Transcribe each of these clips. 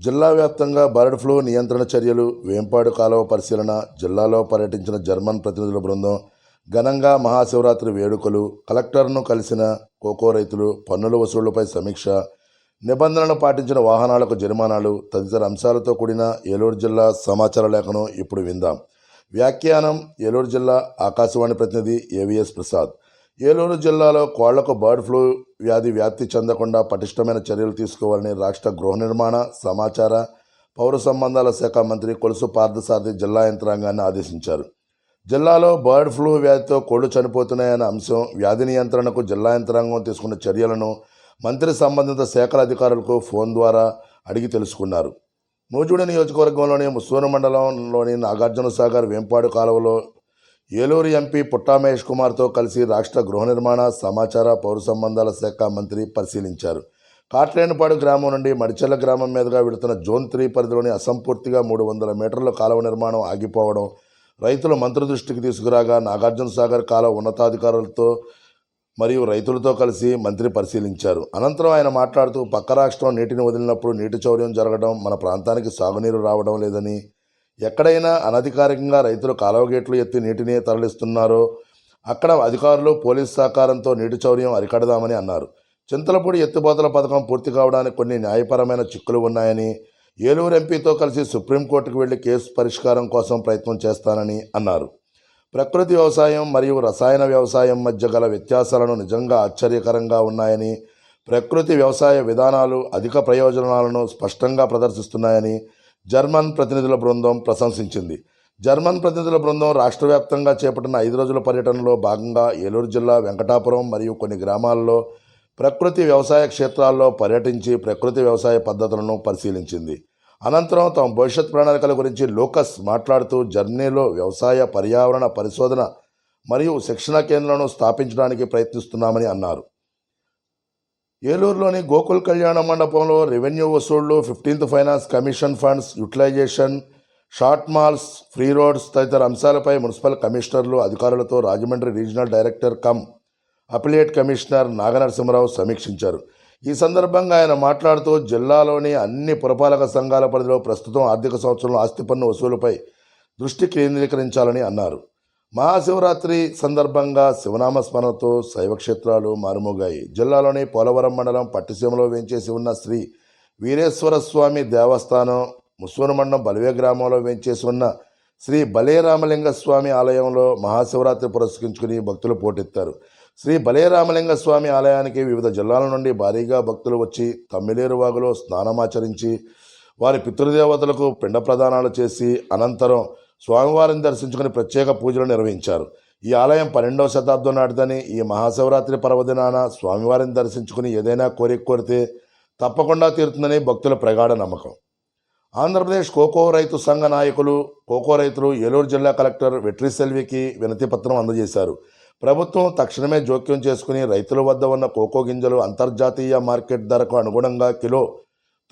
జిల్లా వ్యాప్తంగా bird flu నియంత్రణ చర్యలు వేంపాడు కాలువ పరిశీలన జిల్లాలో పర్యటించిన జర్మన్ ప్రతినిధుల బృందం ఘనంగా మహాశివరాత్రి వేడుకలు కలెక్టర్ను కలిసిన కోకో రైతులు పన్నుల వసూళ్ళపై సమీక్ష నిబంధనలు పాటించిన వాహనాలకు జరిమానాలు తదితర అంశాలతో కూడిన ఏలూరు జిల్లా సమాచార లేఖను ఇప్పుడు విందాం. వ్యాఖ్యానం ఏలూరు జిల్లా ఆకాశవాణి ప్రతినిధి ఏవిఎస్ ప్రసాద్. ఏలూరు జిల్లాలో కోళ్ళకు బర్డ్ ఫ్లూ వ్యాధి వ్యాప్తి చెందకుండా పటిష్టమైన చర్యలు తీసుకోవాలని రాష్ట్ర గృహ నిర్మాణ సమాచార పౌర సంబంధాల శాఖ మంత్రి కొలుసు పార్థసారథి జిల్లా యంత్రాంగాన్ని ఆదేశించారు. జిల్లాలో బర్డ్ ఫ్లూ వ్యాధితో కోళ్ళు చనిపోతున్నాయన్న అంశం వ్యాధి నియంత్రణకు జిల్లా యంత్రాంగం తీసుకున్న చర్యలను మంత్రి సంబంధిత శాఖల అధికారులకు ఫోన్ ద్వారా అడిగి తెలుసుకున్నారు. నూజుడి నియోజకవర్గంలోని ముస్సూరు మండలంలోని నాగార్జున సాగర్ వేంపాడు కాలువలో ఏలూరు ఎంపీ పుట్టా మహేష్ కుమార్తో కలిసి రాష్ట్ర గృహ నిర్మాణ సమాచార పౌర సంబంధాల శాఖ మంత్రి పరిశీలించారు. కాట్రేనిపాడు గ్రామం నుండి మడిచెల్ల గ్రామం మీదుగా వెళుతున్న జోన్ త్రీ పరిధిలోని అసంపూర్తిగా మూడు వందల మీటర్ల కాలువ నిర్మాణం ఆగిపోవడం రైతులు మంత్రి దృష్టికి తీసుకురాగా నాగార్జున సాగర్ కాలువ ఉన్నతాధికారులతో మరియు రైతులతో కలిసి మంత్రి పరిశీలించారు. అనంతరం ఆయన మాట్లాడుతూ పక్క రాష్ట్రం నీటిని వదిలినప్పుడు నీటి చౌర్యం జరగడం మన ప్రాంతానికి సాగునీరు రావడం లేదని ఎక్కడైనా అనధికారికంగా రైతులు కాలువ గేట్లు ఎత్తి నీటిని తరలిస్తున్నారో అక్కడ అధికారులు పోలీస్ సహకారంతో నీటి చౌర్యం అరికడదామని అన్నారు. చింతలపూడి ఎత్తిపోతల పథకం పూర్తి కావడానికి కొన్ని న్యాయపరమైన చిక్కులు ఉన్నాయని ఏలూరు ఎంపీతో కలిసి సుప్రీంకోర్టుకు వెళ్ళి కేసు పరిష్కారం కోసం ప్రయత్నం చేస్తానని అన్నారు. ప్రకృతి వ్యవసాయం మరియు రసాయన వ్యవసాయం మధ్య గల వ్యత్యాసాలను నిజంగా ఆశ్చర్యకరంగా ఉన్నాయని ప్రకృతి వ్యవసాయ విధానాలు అధిక ప్రయోజనాలను స్పష్టంగా ప్రదర్శిస్తున్నాయని జర్మన్ ప్రతినిధుల బృందం ప్రశంసించింది. జర్మన్ ప్రతినిధుల బృందం రాష్ట్ర వ్యాప్తంగా చేపట్టిన ఐదు రోజుల పర్యటనలో భాగంగా ఏలూరు జిల్లా వెంకటాపురం మరియు కొన్ని గ్రామాల్లో ప్రకృతి వ్యవసాయ క్షేత్రాల్లో పర్యటించి ప్రకృతి వ్యవసాయ పద్ధతులను పరిశీలించింది. అనంతరం తమ భవిష్యత్ ప్రణాళికల గురించి లోకస్ మాట్లాడుతూ జర్మనీలో వ్యవసాయ పర్యావరణ పరిశోధన మరియు శిక్షణ కేంద్రాలను స్థాపించడానికి ప్రయత్నిస్తున్నామని అన్నారు. ఏలూరులోని గోకుల్ కళ్యాణ మండపంలో revenue వసూళ్ళు fifteenth finance commission funds utilization short malls free roads తదితర అంశాలపై మున్సిపల్ కమిషనర్లు అధికారులతో Rajahmundry regional director cum appellate commissioner Naganarasimharao సమీక్షించారు. ఈ సందర్భంగా ఆయన మాట్లాడుతూ జిల్లాలోని అన్ని పురపాలక సంఘాల పరిధిలో ప్రస్తుతం ఆర్థిక సంవత్సరంలో ఆస్తి పన్ను వసూలుపై దృష్టి కేంద్రీకరించాలని అన్నారు. మహాశివరాత్రి సందర్భంగా శివనామ స్మరణతో శైవక్షేత్రాలు మారుమోగాయి. జిల్లాలోని పోలవరం మండలం పట్టిసీమలో వేంచేసి ఉన్న శ్రీ వీరేశ్వర స్వామి దేవస్థానం ముస్సూరు మండలం బలివే గ్రామంలో వేంచేసి ఉన్న శ్రీ బలేరామలింగ స్వామి ఆలయంలో మహాశివరాత్రి పురస్కరించుకుని భక్తులు పోటెత్తారు. శ్రీ బలేరామలింగ స్వామి ఆలయానికి వివిధ జిల్లాల నుండి భారీగా భక్తులు వచ్చి తమ్మిలేరు వాగులో స్నానమాచరించి వారి పితృదేవతలకు పిండ ప్రదానాలు చేసి అనంతరం స్వామివారిని దర్శించుకుని ప్రత్యేక పూజలు నిర్వహించారు. ఈ ఆలయం పన్నెండవ శతాబ్దం నాటిదని ఈ మహాశివరాత్రి పర్వదినాన స్వామివారిని దర్శించుకుని ఏదైనా కోరిక కోరితే తప్పకుండా తీరుతుందని భక్తుల ప్రగాఢ నమ్మకం. ఆంధ్రప్రదేశ్ కోకో రైతు సంఘ నాయకులు కోకో రైతులు ఏలూరు జిల్లా కలెక్టర్ వెట్రి సెల్వికి వినతి పత్రం అందజేశారు. ప్రభుత్వం తక్షణమే జోక్యం చేసుకుని రైతుల వద్ద ఉన్న కోకో గింజలు అంతర్జాతీయ మార్కెట్ ధరకు అనుగుణంగా కిలో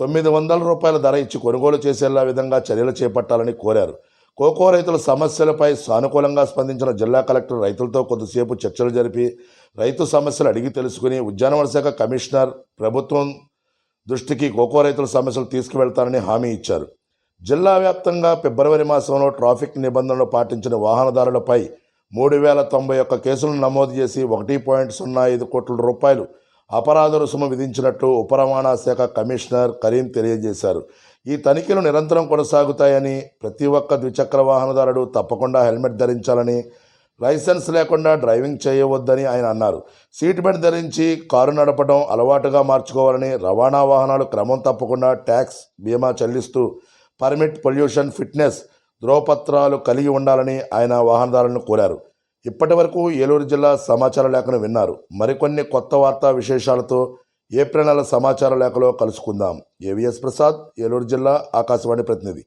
తొమ్మిది వందల రూపాయల ధర ఇచ్చి కొనుగోలు చేసేలా విధంగా చర్యలు చేపట్టాలని కోరారు. కోకో రైతుల సమస్యలపై సానుకూలంగా స్పందించిన జిల్లా కలెక్టర్ రైతులతో కొద్దిసేపు చర్చలు జరిపి రైతు సమస్యలు అడిగి తెలుసుకుని ఉద్యానవన శాఖ కమిషనర్ ప్రభుత్వం దృష్టికి కోకో రైతుల సమస్యలు తీసుకువెళ్తానని హామీ ఇచ్చారు. జిల్లా వ్యాప్తంగా ఫిబ్రవరి మాసంలో ట్రాఫిక్ నిబంధనలు పాటించిన వాహనదారులపై మూడు వేల తొంభై ఒక్క కేసులను నమోదు చేసి ఒకటి పాయింట్ సున్నా ఐదు కోట్ల రూపాయలు అపరాధ రుసుము విధించినట్టు ఉప రవాణా శాఖ కమిషనర్ కరీం తెలియజేశారు. ఈ తనిఖీలు నిరంతరం కొనసాగుతాయని ప్రతి ఒక్క ద్విచక్ర వాహనదారుడు తప్పకుండా హెల్మెట్ ధరించాలని లైసెన్స్ లేకుండా డ్రైవింగ్ చేయవద్దని ఆయన అన్నారు. సీట్ బెల్ట్ ధరించి కారు నడపడం అలవాటుగా మార్చుకోవాలని రవాణా వాహనాలు క్రమం తప్పకుండా ట్యాక్స్ బీమా చెల్లిస్తూ పర్మిట్ పొల్యూషన్ ఫిట్నెస్ ధ్రువపత్రాలు కలిగి ఉండాలని ఆయన వాహనదారులను కోరారు. ఇప్పటి వరకు ఏలూరు జిల్లా సమాచార లేఖను విన్నారు. మరికొన్ని కొత్త వార్తా విశేషాలతో ఏప్రిల్ నెల సమాచార లేఖలో కలుసుకుందాం. ఏవిఎస్ ప్రసాద్ ఏలూరు జిల్లా ఆకాశవాణి ప్రతినిధి.